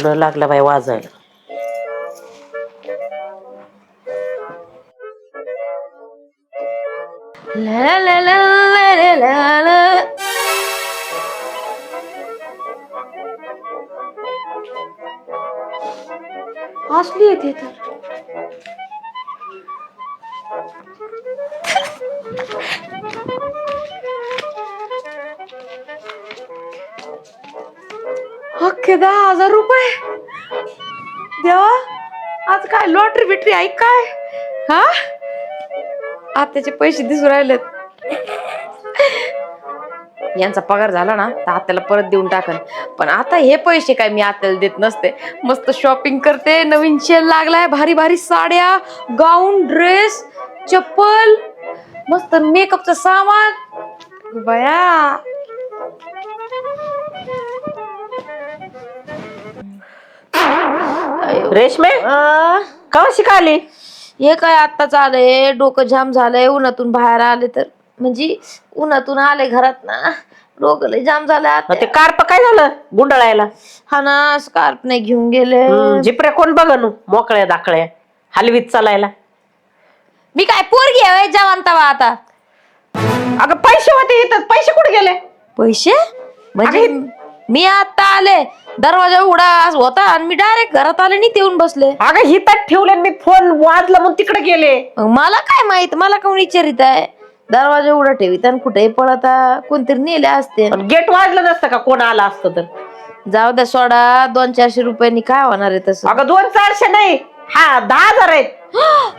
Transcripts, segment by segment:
मुलं लागलं बाई वाजायला ला ला ला ला ला ला. असली येते तर अख्खे दहा हजार रुपये? देवा आज काय लॉटरी बिटरी ऐक काय? हा? आत्याचे पैसे दिसू राहिलेत. यांचा पगार झाला ना तर आत्याला परत देऊन टाकन. पण आता हे पैसे काय मी आत्याला देत नसते. मस्त शॉपिंग करते नवीन शेल लागलाय भारी भारी साड्या गाऊन ड्रेस चप्पल मस्त मेकअपचं सामान. बया. रेशमे? कवा शिकाली हे काय आत्ताच आलंय डोकं जाम झालंय. उन्हातून बाहेर आले तर. म्हणजे उन्हातून आले घरात ना. डोकं लय जाम मग आता. ते कार्प काय झालं गुंडळायला? हा ना स्कार्फ नाही घेऊन गेले. जिपऱ्या कोण बघन? मोकळ्या दाकळ्या. हलवीत चालायला. मी काय पोरगी आहे जवान तवा आता? अगं पैसे होते इथं. पैसे कुठे गेले? पैसे? म्हणजे मी आता आले. दरवाजा उघडा होता आणि मी डायरेक्ट घरात आले नाही येऊन बसले. अगं हितात ठेवले मी फोन वाजला म्हणून तिकडे गेले. मग मला काय माहीत? मला कोण विचारित आहे? दरवाजा उघडा ठेवीत आणि कुठेही पळता कोणतरी नेले असते. गेट वाजलं नसतं का? कोण आला असतं तर? जाऊ द्या सोडा. दोन चारशे रुपयांनी काय होणार आहे तसं? अगं दोन चारशे नाही. हा दहा हजार आहेत.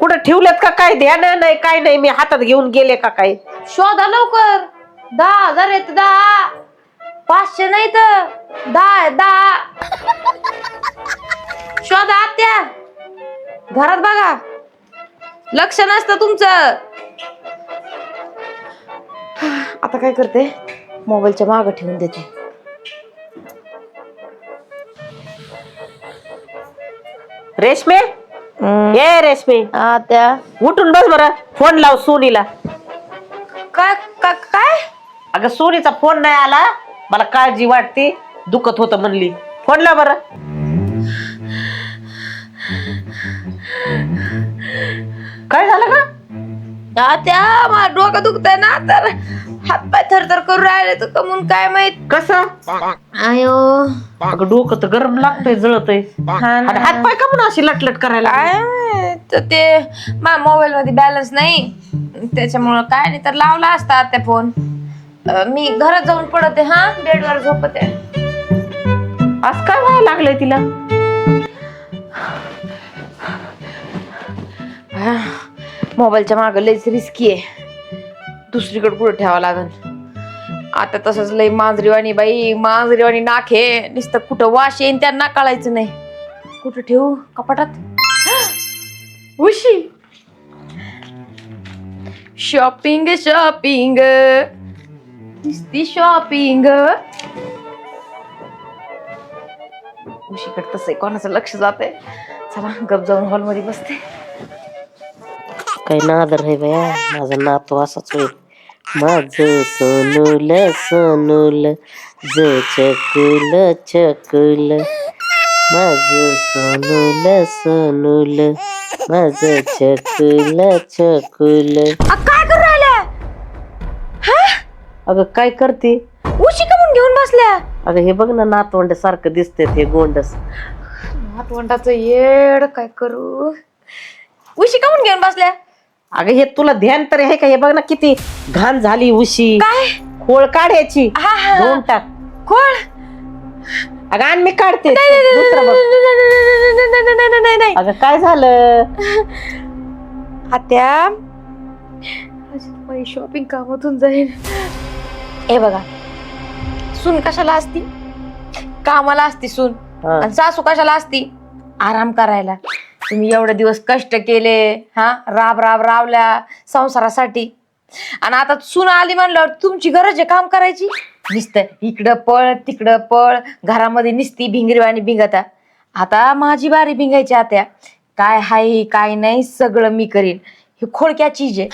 कुठं ठेवलेत का काय? ध्यान नाही काय नाही. मी हातात घेऊन गेले का काय? शोधा लवकर. दहा हजार येत दहा. पाचशे नाही तर दहा आहे, दहा. शोधा आत्या. घरात बघा. लक्ष नसतं तुमचं. आता काय करते? मोबाईलच्या मागं ठेवून देते. रेशमे? ये रेशमे. आत्या. उठून बस बरं. फोन लाव सोनीला. काय का- काय? अगं सोनीचा फोन नाही आला. मला काळजी वाटते दुखत होत म्हणली. फोन लाव बरं. काय झालं का आत्या माझं डोकं दुखतंय ना तर हातपाय थरथर करून राहिले तर कमून काय माहीत. कसं? आयो अगं डोकं तर गरम लागतंय जळतय. हा ना. हात पाय का म्हणून अशी लटलट करायला? काय माहीत, तर ते माझ्या मोबाईल मध्ये बॅलन्स नाही. त्याच्यामुळं काय नाही तर लावला असता त्या फोन. मी घरात जाऊन पडते हा? बेडवर झोपते. आज काय व्हायला लागलंय तिला? मोबाईलच्या मागं लयच रिस्की आहे. दुसरीकडे कुठे ठेवावं लागल आता तसंच लय मांजरीवाणी बाई मांजरीवाणी नाखे नुसतं कुठं वाश येईन त्यांना कळायचं नाही. कुठं ठेवू? कपाटात? उशी! शॉपिंग शॉपिंग नुसती शॉपिंग उशीकडे तसं कोणाचं लक्ष जाते चला गप जाऊन हॉलमध्ये बसते. काही नादर आहे बया माझा नातू असाच होईल. माझ सोनूल सोनूल ज चकुल चकुल माझ सोनूल सोनूल माझ चकुल चकुल अगं काय करते? उशी कमून घेऊन बसल्या. अगं हे बघ ना नातवंड सारखं दिसते हे गोंडस. नातवंडाचं येड काय करू? उशी कमून घेऊन बसल्या. अगं हे तुला ध्यान तरी आहे का? हे बघ ना किती घाण झाली उशी. काय? खोळ काढायची हा हा धुवून टाक. कोण अगं आणि मी काढते. दुसरं बघ. नाही नाही अगं काय झालं? आत्या शॉपिंग कामातून जाईल हे बघा. सून कशाला असती? कामाला असती सून. हा. आणि सासू कशाला असती? आराम करायला. तुम्ही एवढे दिवस कष्ट केले हा? राब राब राबल्या संसारासाठी. आणि आता सून आली म्हणल्यावर तुमची गरज आहे काम करायची? नुसतं इकडं पळ तिकडं पळ घरामध्ये निसती भिंगरीवाणी भिंगता. आता माझी बारी भिंगायची आत्या. काय हाय काय नाही सगळं मी करीन. हे खोडक्या चीज आहे.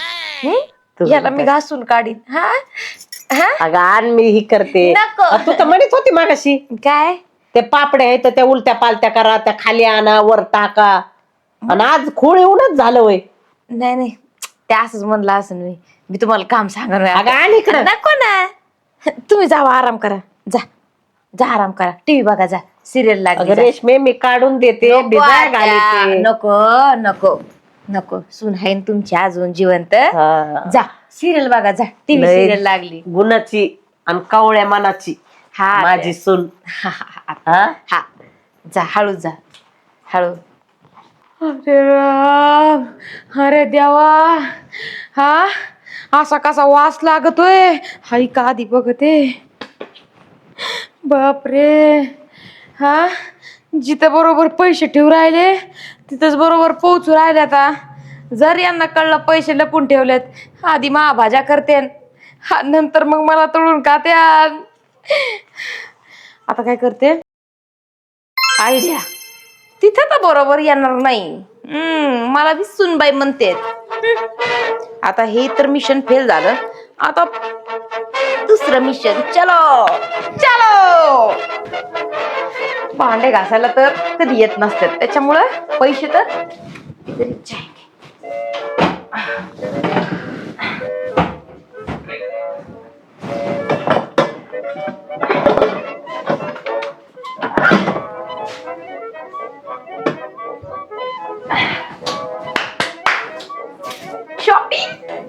हं? तुझं याला मी काय? घासून काढीन. हा? अगं आण मी ही करते. नको. अ, तू तर म्हणत होती मागाशी. काय? ते पापडे आहेत त्या उलट्या पालत्या करा त्या खाली आणा वर टाका. आणि आज खोळ येऊनच झालं वय. नाही नाही. ते असंच म्हणलं असं मी. मी तुम्हाला काम सांगणार अगं आहे. आण इकडं. नको ना. तुम्ही जावा आराम करा. जा. जा आराम करा. टीव्ही बघा जा. सिरियल अगं लागली जा. रेशमे मी काढून देते नको बिजाय आत्या, घालीते. नको नको. नको. सून आहे ना तुमची अजून जिवंत. हा. जा. सिरियल बघा जा. टीव्ही लय सिरियल लागली. गुणाची आणि कवळ्या मनाची. हा माझी सून. हा हा हा. हा? हा. जा हळू जा. हळू. अरे राम. अरे देवा. हा? असा कसा वास लागतोय? हाई का आधी बघते. बापरे. हा? जिथं बरोबर पैसे ठेवू राहिले तिथंच बरोबर पोहोचू राहिले आता. जर यांना कळलं पैसे लपून ठेवलेत आधी महाभाज्या करते हा नंतर मग मला तळून खाते आता काय करते? आयडिया तिथं तर बरोबर येणार नाही. हम्म, मला बी सुनबाई म्हणते आता हे तर मिशन फेल झालं. आता दुसरं मिशन चलो! चलो! भांडे घासायला तर कधी येत नसतात. त्याच्यामुळं पैसे तर इथे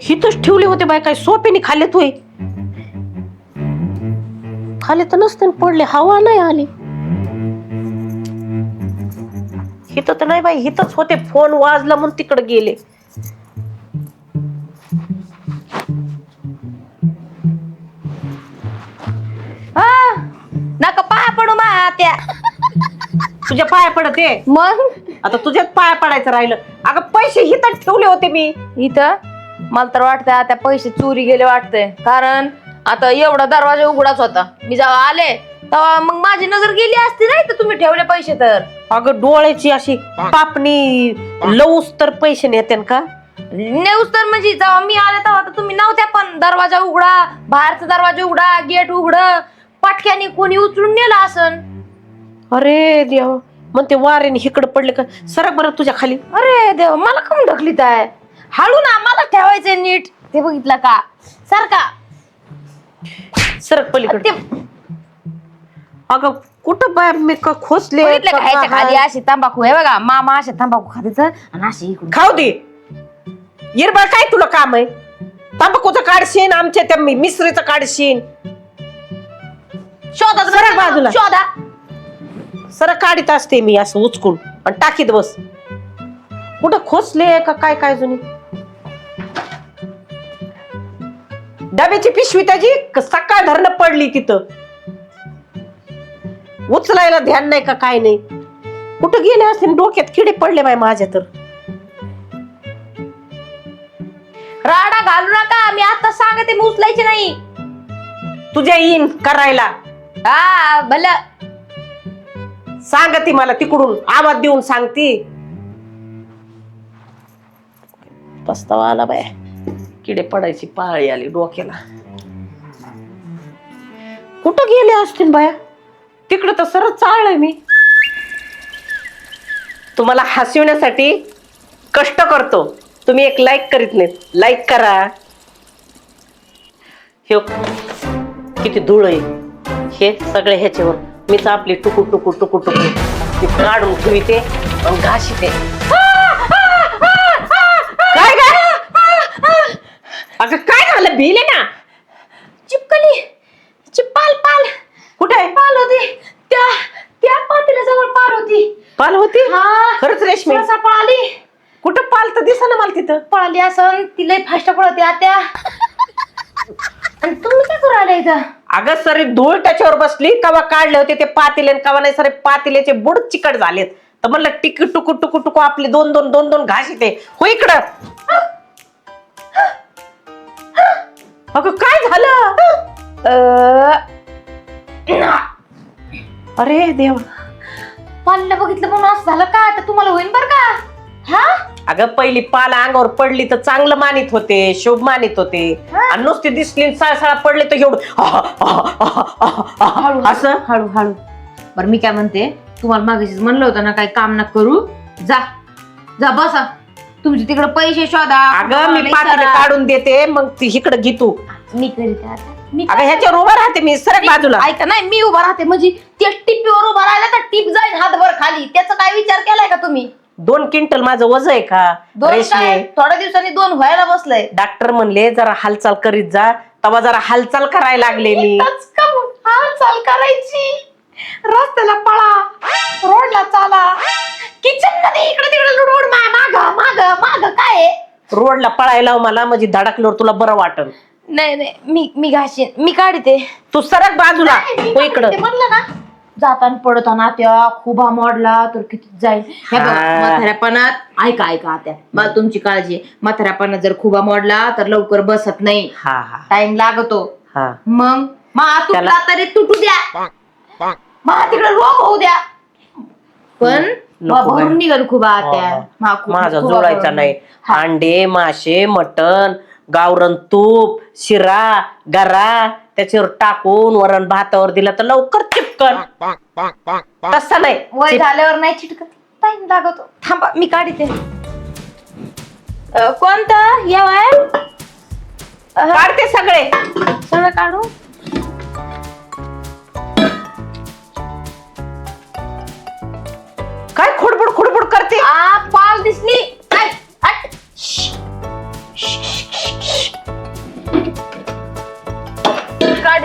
हितच ठेवले होते बाय काय सोप्याने खाल्ले तू खाले तर नसते पडले हवा नाही आली. हिथं तर नाही बाई हिथंच होते. फोन वाजला म्हणून तिकडे गेले. हा? नका पाया पडू मा त्या तुझ्या पाया पडते मग? आता तुझ्याच पाया पडायचं राहिलं. अगं पैसे हिथं ठेवले होते मी. इथं? मला तर वाटतंय आता पैसे चोरी गेले वाटतंय. कारण आता एवढा दरवाजा उघडाच होता. मी जेव्हा आले तेव्हा मग माझी नजर गेली असती नाही तर तुम्ही ठेवले पैसे तर. अगं डोळ्याची अशी पापणी लवस तर पैसे नेते का? नेऊस तर म्हणजे जेव्हा मी आले तेव्हा तर तुम्ही नव्हत्या पण दरवाजा उघडा बाहेरचा दरवाजा उघडा गेट उघड पाटक्याने कोणी उचलून नेला असन. अरे देवा मग ते वाऱ्याने इकडं पडले का? सरक बरं तुझ्या खाली. अरे देव मला कमी ढकलीत आहे? हळू ना मला ठेवायचंय नीट. ते बघितलं का? सारखा सरक पलीकडे. ते अगं कुठं बाय मी का खोसले बघितलं का का ह्याच्या खाली? अशी तंबाखू? आहे बघा मामा असे तंबाखू आणि अशी इकडून खाऊ दे. येरबाळ काय तुला काम आहे? तंबाखूचं काढशीन आमच्या त्या मि- मिसरीचं काढशीन. शोधा सरक बाजूला. शोधा. सर काढीत असते मी असं उचकून. आणि टाकीत बस. कुठं खोसले का काय काय जुनी? डब्याची पिशवी त्याची? क- सकाळ धरणं पडली तिथं. उचलायला ध्यान नाही का काय नाही? कुठं गेले असते डोक्यात किडे पडले बाय माझ्या तर. राडा घालू नका मी आता सांगते मी उचलायचे नाही. तुझ्या येईन करायला. हा भल सांगती मला तिकडून आवाज देऊन सांगती. पस्तावा आला बाय किडे पडायची पाळी आली डोक्याला. कुठं गेले असतील बाया? तिकडं तर सरळ चाललंय मी. तुम्हाला हसविण्यासाठी कष्ट करतो. तुम्ही एक लाईक करीत नाही लाईक करा. हे किती धूळ आहे. हे सगळे ह्याच्यावर. मीच आपली टुकू टुकू टुकू टुकू ती काढून ठेवते आणि घाशीते. काय काय अगं काय झालं? भिले ना? चिपकली चिप्पाल पाल कुठे आहे पाल होती त्या त्या पातेल्या जवळ पाल होती पाल होती? हा. खरंच रेशमी. सहसा पळाली कुठं पाल तर दिसा ना मला तिथं. पळाली असन तिला फास्ट पळते आत्या. आणि तुम्ही काय करू आल्या इथं? अगं सरे धूळ त्याच्यावर बसली. कवा काढले होते ते पातेले आणि कवा नाही सरे पातेल्याचे बुड चिकट झालेत. तर म्हणलं टिक टुकू टुकू टुकू आपले दोन दोन दोन दोन घास येते हो इकडं. अगं काय झालं? अं, अरे देव. पालीला बघितलं म्हणून असं झालं का? तर तुम्हाला होईन बर का? हा? अगं पहिली पाला अंगावर पडली तर चांगलं मानित होते शुभ मानित होते. आणि नुसती दिसली सळसळा पडले तर एवढं आहा, आहा, आहा, आहा, आहा, असं? हळू हळू. बरं मी काय म्हणते? तुम्हाला मागाशीच म्हणलं होतं ना काही काम ना करू? जा. जा बसा. तुमचे तिकडे पैसे शोधा. अगं मी सारा- काढून देते मग ती इकडं घे तू. मी करीत आहे. मी अगं ह्याच्यावर उभं राहते मी सरक बाजूला. ऐका नाही मी उभा राहते म्हणजे त्या टिपीवर उभा राहिला तर टिप जाईल हातभर खाली. त्याचा काय विचार केलाय का तुम्ही? दोन क्विंटल माझं वज आहे का? दोन काय? थोड्या दिवसांनी दोन व्हायला बसलंय. डॉक्टर म्हणले जरा हालचाल करीत जा. तेव्हा जरा हालचाल करायला लागले मी. इथंच का मग? हालचाल करायची? रस्त्याला पळा रोडला चाला. किचनमध्ये इकडे तिकडे रोड माग माग माग काय आहे? रोडला पळायला लाव मला म्हणजे धडकल्यावर तुला बरं वाटल नाही नाही मी मी घाशीन. मी काढते. तू सरक बाजूला. नाही, मी हो इकडं. काढते म्हणलं ना. जाताना पडताना त्या खुबा मोडला तर किती जाईल हे बघ हा. म्हाताऱ्यापणात ऐका ऐका आत्या मला तुमची काळजी आहे. म्हाताऱ्यापणात जर खुबा मोडला तर लवकर बसत नाही हा हा टाइम लागतो हा मग मा तुटला त्याला- तरी तुटू द्या मा तिकडे रोग होऊ द्या पण नको भरून बाई. निघाल खुबा हा, त्या हा. मा खु- माझा जोडायचा भरून. नाही हा. अंडे मासे मटण गावरण तूप शिरा गरा त्याच्यावर टाकून वरण भातावर दिला तर लवकर चिपकन तसं नाही. वय झाल्यावर नाही चिटकत. टाइम लागतो. थांबा मी काढते अ, कोणता? या वय? काढते सगळे. सगळं काढू? काय खुडबुड खुडबुड करते? आ पाल दिसली.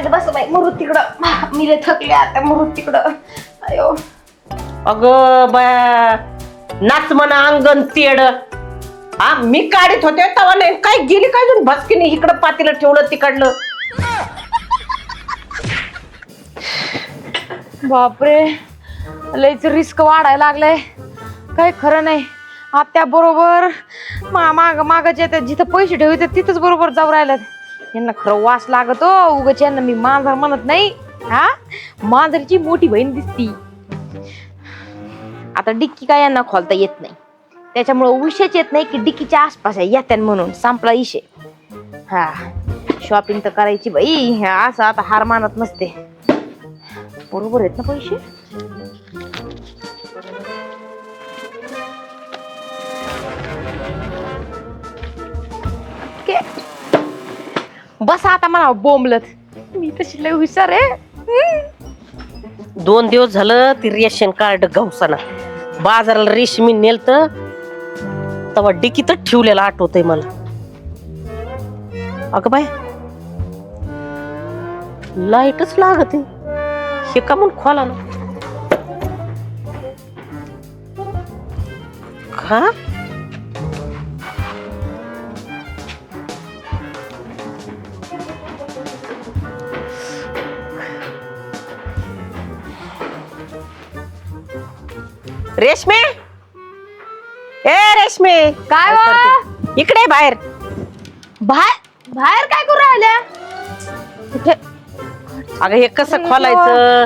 काढीत बस बाई मुरुत तिकडं. मी लय थकले आता मुरुत तिकडं. अयो. अग बया नाच म्हणा अंगण तेड. हा मी काढीत होते तेव्हा नाही. काय गेली काय जण भसकीने इकडं पातीला ठेवलं तिकडलं? बापरे लयच रिस्क वाढायला लागलंय. काय खरं नाही. आत्या बरोबर मा माग मागाच्या जिथं पैसे ठेवते तिथंच बरोबर जाऊ राहिल्यात. यांना खरं वास लागतो. उगाच यांना मी मांजर म्हणत नाही. हा? मांजरची मोठी बहीण दिसती. आता डिक्की काय यांना खोलता येत नाही. त्याच्यामुळं विषयच येत नाही की डिक्कीच्या आसपास आहे येत्यान म्हणून. संपला इशे हा. शॉपिंग तर करायची बाई. असं आता हार मानत नसते. बरोबर आहेत ना पैसे? के- बस आता म्हणा बोंबलत. मी तशी लय हुशार आहे. हम्म. दोन दिवस झालं ती रेशन कार्ड गवसाना. बाजाराला रेशमी नेलत तेव्हा डिकीतच ठेवलेलं आठवतय मला. अगं बाय लाईटच लागत आहे. हे का म्हणून खोला ना? का? रेशमे ए रेशमे काय वा? इकडे बाहेर बाहेर बाहेर काय करू राहिल्या कुठे अगं हे कसं खोलायचं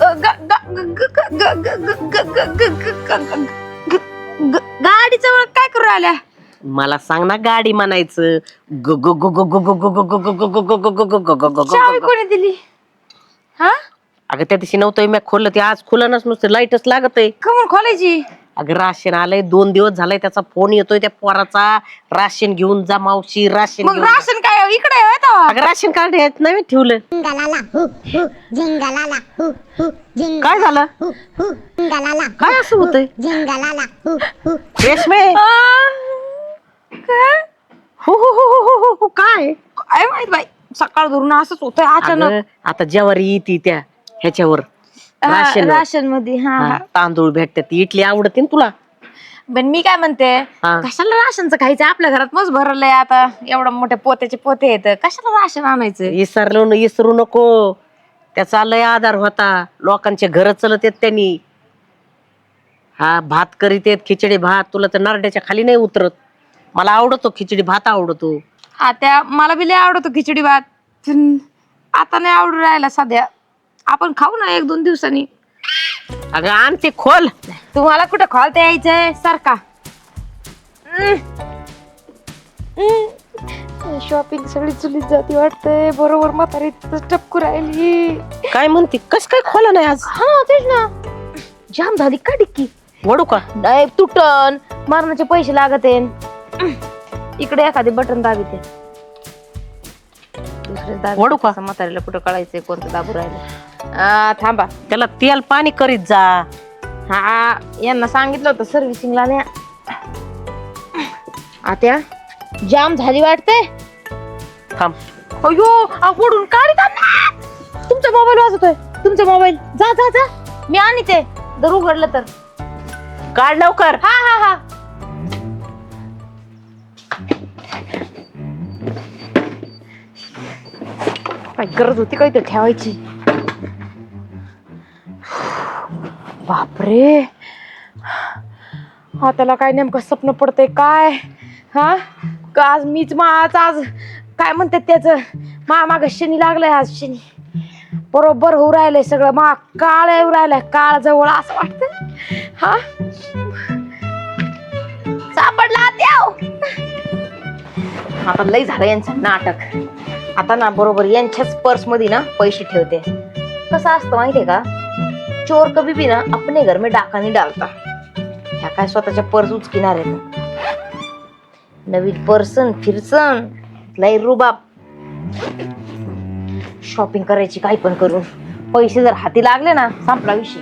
ग- ग- ग- ग- ग- ग- ग- ग- ग- ग- ग- ग- ग- ग- ग- गाडीचं वळ काय करू राहिल्या मला सांग ना गाडी म्हणायचं ग ग ग ग ग ग ग ग ग ग ग ग ग ग ग ग ग ग ग चावी ग. कोणी दिली हा अगं त्या दिवशी नव्हतं मी खोललं ते आज खुलनच नुसतं लाईटच लागत आहे. कमून खोलायची? अगं राशन आलंय दोन दिवस झालाय त्याचा फोन येतोय त्या पोराचा. राशन घेऊन जा मावशी राशन मग घेऊन जा. राशन काय इकडे आहे तेव्हा. अगं राशन कार्ड येत नाही ठेवलं. काय झालं? काय असं होतंय? रेशमे! आ, काय? हो हो हो हो हो, हो हो काय? काय माहीत बाई सकाळ धरून असंच होतंय अचानक. आता ज्वारी येते त्या. ह्याच्यावर राशन राशनमध्ये हा. तांदूळ भेटतात ती इडली आवडते ना तुला? पण मी काय म्हणते हा. कशाला राशनचं खायचं? आपल्या घरात मस्त भरलंय आता एवढं मोठे पोत्याचे पोते येत कशाला राशन आणायचं? विसरलो न विसरू नको. त्याचा लय आधार होता. लोकांचे घर चलत आहेत त्यांनी. हा भात करीत आहेत खिचडी भात. तुला तर नारड्याच्या खाली नाही उतरत. मला आवडतो खिचडी भात आवडतो. हा त्या मला बी लय आवडतो खिचडी भात. पण आता नाही आवडू राहिला सध्या. आपण खाऊ ना एक दोन दिवसांनी. अगं आण ते खोल. तुम्हाला कुठं खोलता यायचंय? सारखा शॉपिंग सगळी चुलीत जाती वाटतंय. बरोबर म्हातारी टपकू राहिली. काय म्हणते? कस काय खोला नाही आज? हा तेच ना. जाम झाली का डिक्की? वडू का? नाही तुटन. मारण्याचे पैसे लागत. आहे इकडे एखादी बटन दाबीते. दुसरे दाबी ओढू का? म्हातारीला कुठं कळायचंय कोणतं दाबू राहिलं थांबा. त्याला तेल पाणी करीत जा. हा यांना सांगितलं होतं सर्व्हिसिंगला न्या. आत्या जाम झाली वाटते थांब. अयो आवडून काढी तुमचा मोबाईल वाजतोय. तुमचा मोबाईल जा जा जा. मी आणि ते जर उघडलं तर. काढ लवकर. हा हा हा. काय गरज होती काय ते ठेवायची? बापरे. हा त्याला काय नेमकं स्वप्न पडतंय काय? हा? का आज मीच मा आज आज काय म्हणतात त्याच? मा माग शनी लागलाय आज शनी. बरोबर होऊ राहिलंय सगळं. मा काळ येऊ राहिलाय. काळ जवळ असं वाटतं हा? सापडला देव! आता लय झालं यांचं नाटक. आता ना बरोबर यांच्याच पर्समध्ये ना पैसे ठेवते. कसं असतं माहितीये का? चोर कभी भी ना अपने घर में डाका नहीं डालता। ह्या काय स्वतःच्या पर्स उचकिणार आहेत नवीन पर्सन फिरसन लय रुबाब. शॉपिंग करायची काही पण करून. पैसे जर हाती लागले ना संपला विषय.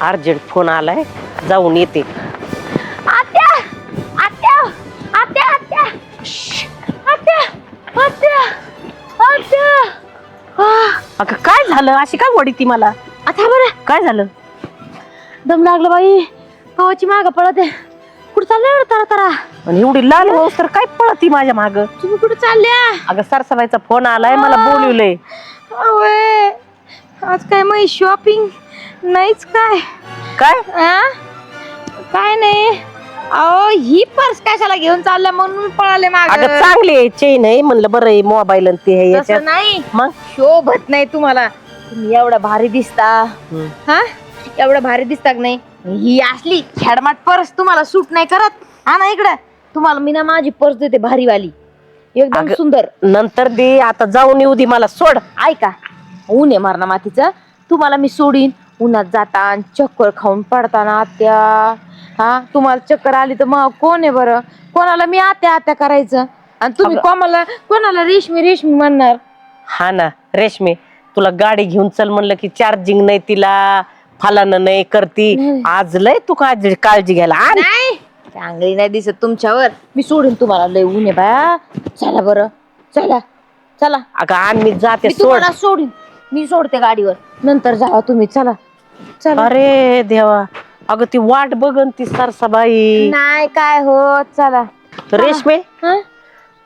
अर्जंट फोन आलाय जाऊन येते. अगं काय झालं? अशी काय वडी ती मला? आता बरं. काय झालं? दम लागलं बाई. भावाची माग पळत. आहे कुठं चालल्या एवढं तारा तारा आणि एवढी लाल होस तर काय पळती माझ्या माग? तुम्ही कुठं चालल्या? अगं सरसबाईचा फोन आलाय मला बोलवलंय. अवे आज काय मग शॉपिंग नाहीच काय. काय? आ? काय नाही. अहो ही पर्स कशाला घेऊन चालल्या? म्हणून मी पळाले माग. अगं चांगली आहे चेन आहे. म्हणलं बरं आहे मोबाईल आणि ते याच्यात तसं नाही. मग? शोभत नाही तुम्हाला. तुम्ही एवढा भारी दिसता. हम्म. हा? एवढं भारी दिसता का नाही? ही असली खेडमाट पर्स तुम्हाला सूट नाही करत. हा ना इकडं? तुम्हाला मी ना माझी पर्स देते भारीवाली. एकदम अगं- सुंदर. नंतर दे आता जाऊन येऊ दे मला सोड. ऐका ऊन आहे मारणा मातीचं तुम्हाला मी सोडीन. उन्हात जाता चक्कर खाऊन पडताना आत्या हा? तुम्हाला चक्कर आली तर मग कोण आहे बरं? कोणाला मी आत्या आत्या करायचं? आणि तुम्ही कोणाला कोणाला रेशमी रेशमी म्हणणार? हा ना रेशमी. तुला गाडी घेऊन चल म्हणलं की चार्जिंग नाही तिला फलानं नाही करती. आज लय तू काळजी काळजी घ्यायला. आण. नाही. चांगली नाही दिसत तुमच्यावर. मी सोडीन तुम्हाला लय ऊन आहे बाया चला बरं. चला. चला. अगं आण मी जाते मी सोड. तुम्हाला सोडीन. मी सोडते गाडीवर. नंतर जावा तुम्ही. चला. चला. अरे देवा. अगं ती वाट बघन ती सरसाबाई. नाही काय होत चला. रेशमे हं?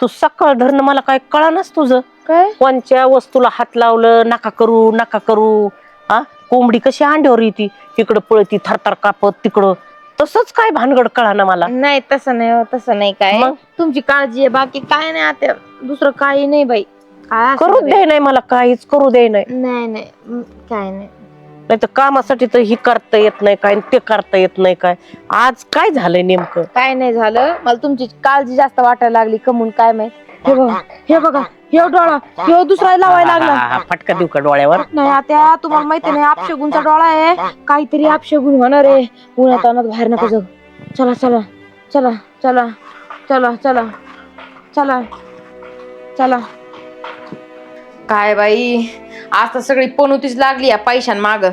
तू सकाळ धरणं मला काय कळानच तुझं. काय? कोणच्या वस्तूला हात लावलं नका करू नका करू. हा? कोंबडी कशी अंड्यावर येते? तिकडं पळती थरथर कापत तिकडं. तसंच काय भानगड कळा ना मला? नाही तसं नाही हो, तसं नाही काय. मग? तुमची काळजी आहे बाकी काय नाही आता दुसरं काही नाही बाई. काय असू करू दे. दे नाही मला काहीच करू दे नाही. नाही नाही हं, काय नाही. नाही तर कामासाठी तर ही करता येत नाही काय आणि ते करता येत नाही काय. आज काय झालंय नेमकं? काय नाही झालं. मला तुमची काळजी जास्त वाटायला लागली. कमून काय माहीत? हे बघा हे बघा हे डोळा हे दुसरा लावायला लागला. हा, फटका देऊ का डोळ्यावर? नाही आता तुम्हाला माहिती नाही अपशगुनचा डोळा आहे. काहीतरी अपशगुन होणार आहे. उन्हात अनात बाहेर नका जाऊ. चला चला चला चला चला चला चला चला. काय बाई? आज तर सगळी पणुतीच लागली या पैशान माग.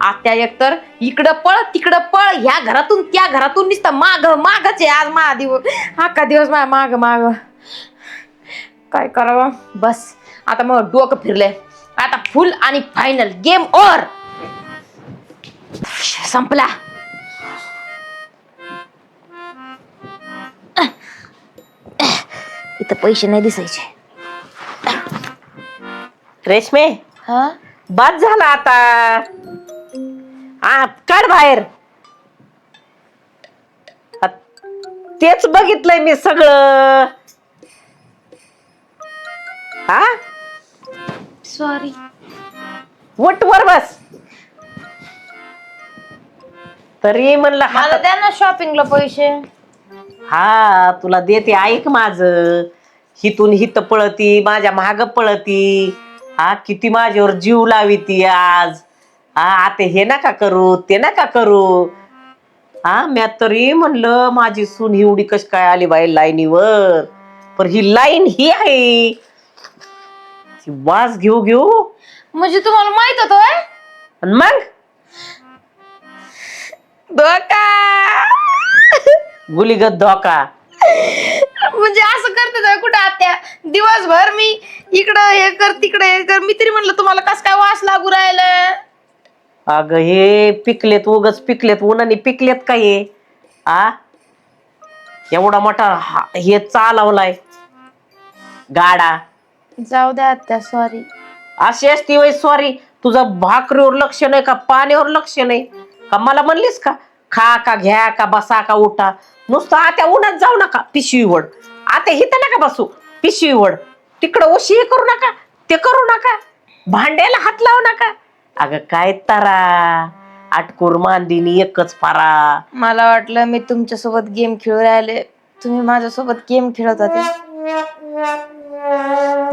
आत्या एकतर इकडं पळ तिकडं पळ ह्या घरातून त्या घरातून नुसतं माग मागच आहे आज माझा दिवस. अख्खा दिवस माझ्या माग माग. काय करावं? बस. आता मग डोकं फिरलंय. आता फुल आणि फायनल गेम ओर संपला. इथं पैसे नाही दिसायचे. रेशमे हा? बाद झाला आता. हा काढ बाहेर. आ, तेच बघितलंय मी सगळं. हा सॉरी वट वर बस. तरी म्हणलं मला हातात- द्या ना शॉपिंगला पैसे. हा तुला देते ऐक माझ. हिथून हित पळती माझ्या महाग पळती. हा किती माझ्यावर जीव लावी ती आज. हा आता हे नका करू ते नका करू. हा म्या तरी म्हणलं माझी सून एवढी कश काय आली बाई लाईनीवर? पण ही लाईन ही आहे. ती वास घेऊ घेऊ. म्हणजे तुम्हाला माहीत होतं होय? आणि मग? धोका. गुलीगत धोका. म्हणजे असं करते कुठं आत्या? दिवसभर मी इकडं हे कर तिकडं हे कर. मी तरी म्हणलं तुम्हाला कस काय वास लागू राहिलं? अग हे पिकलेत उगच पिकलेत उन्हाने पिकलेत का हे? आ? एवढा मोठा हा- हे चालवलाय. गाडा. जाऊ द्या आत्या सॉरी अशी असती वय सॉरी तुझं भाकरीवर लक्ष नाही का? पाण्यावर लक्ष नाही? का मला म्हणलीस का? खा का घ्या का बसा का उठा. नुसतं आता उन्हात जाऊ नका पिशवी वड. आता हिथं नका बसू पिशवी वड. तिकडं उशी हे करू नका ते करू नका भांड्याला हात लावू नका. अगं काय तारा आटकूर मांदिनी एकच पारा. मला वाटलं मी तुमच्यासोबत गेम खेळू राहिले. तुम्ही माझ्यासोबत गेम खेळत होते.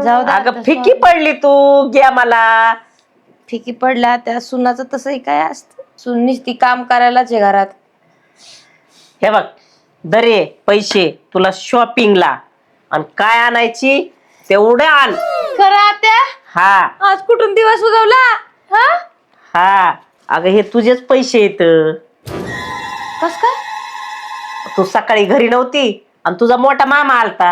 जाऊ द्या अगं फिकी. पडली तू घ्या मला. फिकी पडल्या त्या सुनाचं तसंही काय असतं? सुन ती काम करायलाच आहे घरात. हे बघ दरे पैसे तुला शॉपिंगला आणि काय आणायची? तेवढे आण. खरं आत्या? हा. आज कुठून दिवस उगवला? हा? हा. अगं हे तुझेच पैसे येत कस काय? तू सकाळी घरी नव्हती आणि तुझा मोठा मामा आलता.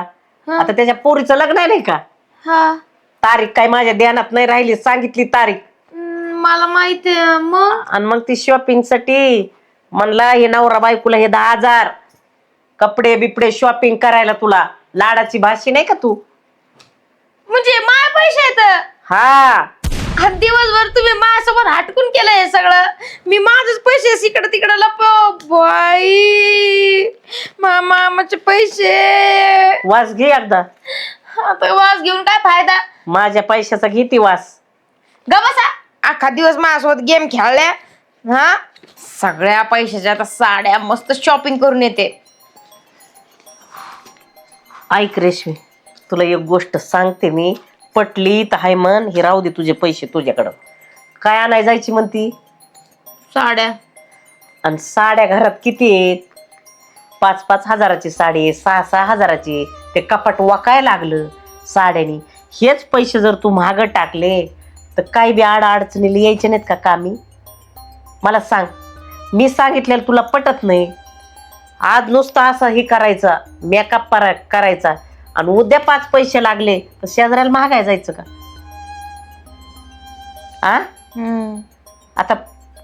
हा. आता त्याच्या पोरीचं लग्न आहे नाही का? हा. तारीख काय माझ्या ध्यानात नाही राहिली सांगितली तारीख. हम्म, मला माहिती आहे मग? आणि मग ती शॉपिंगसाठी म्हणला हे नवरा बायकोला हे दहा हजार. कपडे बिपडे शॉपिंग करायला तुला. लाडाची भाषी नाही का तू? म्हणजे माय पैसे आहेत. हा. हा दिवसभर तुम्ही माझ्यासोबत हटकून केलं हे सगळं. मी माझेच पैसे इकडं तिकडं लपव. बाई मा मामाचे पैसे वास घे एकदा. आता वास घेऊन काय फायदा? माझ्या पैशाचा किती वास. ग बसा. अख्खा दिवस माझ्यासोबत गेम खेळल्या. हा? सगळ्या पैशाच्या आता साड्या मस्त शॉपिंग करून येते. ऐक रेशमी. तुला एक गोष्ट सांगते मी. पटली तर हाय मन हे राहू दे तुझे पैसे तुझ्याकडं. काय आणाय जायची म्हणती? साड्या. आणि साड्या घरात किती आहेत? पाच पाच हजाराची साडी सहा सहा हजाराची ते कपाट वाकाय लागलं साड्यानी. हेच पैसे जर तू मागं टाकले तर काही बी आड अडचणीला यायचे नाहीत का कामी? मला सांग मी सांगितलेलं तुला पटत नाही. आज नुसतं असं हे करायचं मेकअप करायचा. आणि उद्या पाच पैसे लागले तर शेजाऱ्याला महागाय जायचं का? आ? हम्म. आता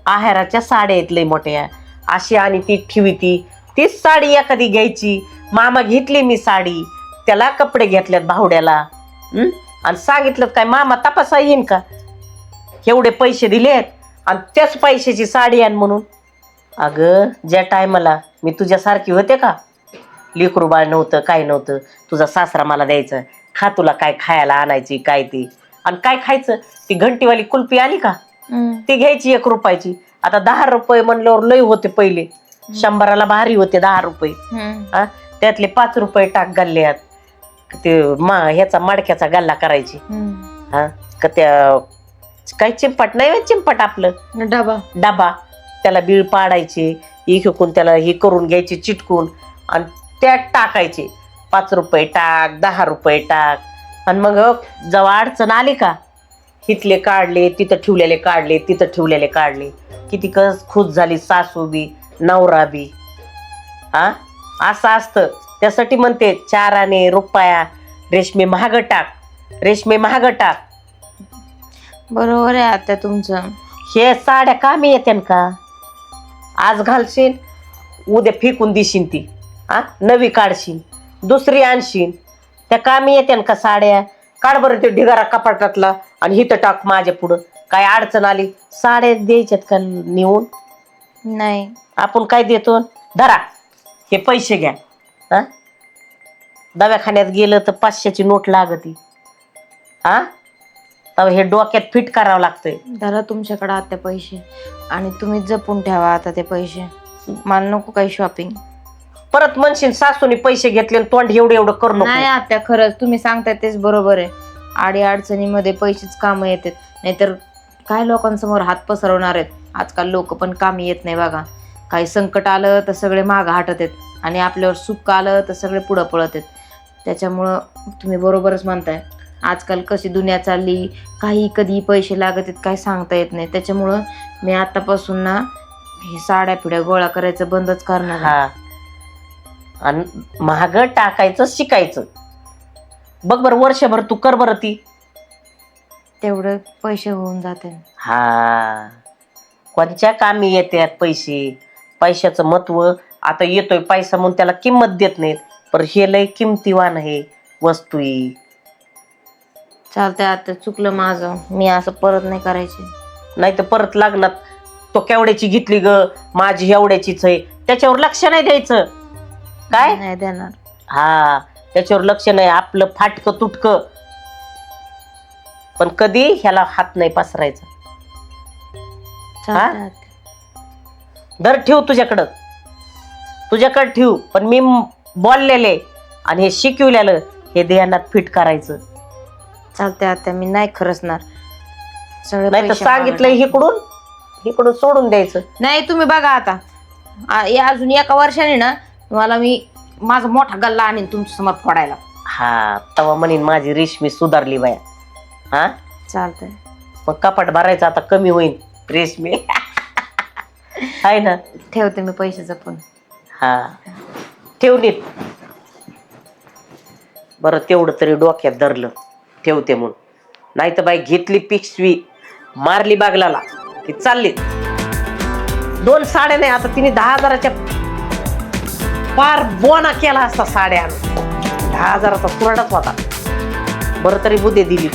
आहेराच्या साड्या आहेत लय मोठ्या. अशी आणि ती ठेवी ती. तीच साडी एखादी घ्यायची. मामा घेतली मी साडी. त्याला कपडे घेतल्यात भावड्याला. हं? आणि सांगितलं काय मामा तपासा येईन का? एवढे पैसे दिलेत आणि त्याच पैशाची साडी आण म्हणून. अगं ज्या टायमाला मी तुझ्यासारखी होते का? लेकरू बाळ नव्हतं काय नव्हतं. तुझा सासरा मला द्यायचं. खा तुला काय खायला आणायची काय ती. आणि काय खायचं? ती घंटीवाली कुल्फी आली का? हम्म. ती घ्यायची एक रुपयाची. आता दहा रुपये म्हणल्यावर लय होते पहिले. शंभराला भारी होते दहा रुपये. हम्म. हा? त्यातले पाच रुपये टाक गल्ल्यात. ते मा ह्याचा मडक्याचा गल्ला करायची. हम्म. हा? का त्या काय चिंपट नाही चिंपट आपलं. डबा. डबा. त्याला बीळ पाडायचे. इकून त्याला हे करून घ्यायचे चिटकून. आणि त्यात टाकायचे. पाच रुपये टाक दहा रुपये टाक. आणि मग जेव्हा अडचण आली का इथले काढले तिथं ठेवलेले काढले तिथं ठेवलेले काढले. किती कस खुश झाली सासू बी नवरा बी. हा असं असतं. त्यासाठी म्हणते चार आणे रुपया रेशमी महाग टाक. रेशमी महाग टाक. बरोबर आहे आता तुमचं. हे साड्या कामी येते का? आज घालशील उद्या फेकून देशील ती. आ नवी काढशील दुसरी आणशील. त्या कामी येते का साड्या? काढ बरं ते ढिगारा कपाटातला आणि हिथं टाक माझ्या पुढं. काय अडचण आली? साड्या द्यायच्यात का नेऊन? नाही. आपण काय देतो? धरा. हे पैसे घ्या. हा? दवाखान्यात गेलं तर पाचशेची नोट लागती. हा? तर हे डोक्यात फिट करावं लागतंय. धरा तुमच्याकडे आता पैसे. आणि तुम्ही जपून ठेवा आता ते पैसे. मला नको काही शॉपिंग परत म्हणशील सासूने पैसे घेतले आणि तोंड एवढं एवढं करू नाही नको आत्या खरंच तुम्ही सांगताय तेच बरोबर आहे. आडी अडचणीमध्ये पैसेच कामं येतात. नाहीतर काय लोकांसमोर हात पसरवणार आहेत? आजकाल लोक पण कामी येत नाही बघा. काही संकट आलं तर सगळे मागं हटत आहेत. आणि आपल्यावर सुख आलं तर सगळे पुढं पळत आहेत. त्याच्यामुळं तुम्ही बरोबरच म्हणताय. आजकाल कशी दुनिया चालली काही कधी पैसे लागत आहेत काय सांगता येत नाही. त्याच्यामुळं मी आतापासून ना हे साड्या पिढ्या गोळा करायचं बंदच करणार आहे. हा. आणि महाग टाकायचं शिकायचं. बघ बरं वर्षभर तू कर बरं ती. तेवढं पैसे होऊन जाते. हा. कोणच्या कामी येतात पैसे? पैशाचं महत्त्व. आता येतोय पैसा म्हणून त्याला किंमत देत नाहीत. पण हे लय किमतीवान आहे वस्तू ही. चालतंय आता चुकलं माझं. मी असं परत नाही करायचे. नाही तर परत लागणार. तो केवड्याची घेतली ग? माझी एवढ्याचीच आहे. त्याच्यावर लक्ष नाही द्यायचं. काय? नाही देणार. हा त्याच्यावर लक्ष नाही. आपलं फाटक तुटक. पण कधी ह्याला हात नाही पसरायचा. चालतंय. आता. धर ठेव तुझ्याकडं. तुझ्याकडं ठेव. पण मी म- बोललेले आणि हे शिकवलेलं हे ध्यानात फिट करायचं. चालतंय आता मी नाही खरचणार. सगळे नाही तर पैसे मागणार. इकडून इकडून सोडून द्यायचं. नाही तुम्ही बघा आता. आ- या अजून एका वर्षाने ना मला मी माझा मोठा गल्ला आणीन तुमच्यासमोर फोडायला. हा तवा म्हणीन माझी रेशमी सुधारली बाया. हा? चालतंय. मग कपाट भरायचं आता कमी होईल रेशमी. आहे ना? ठेवते मी पैसे जपून. हा. ठेवणीत बरं तेवढं तरी डोक्यात धरलं. ठेवते म्हणून. नाही तर बाई घेतली पिशवी मारली बागलाला. की चालली. दोन साड्या नाही आता तिने दहा हजाराच्या पार बोना केला असता साड्या दहा हजाराचा पुराडाच होता. बरं तरी बुद्धी दिली.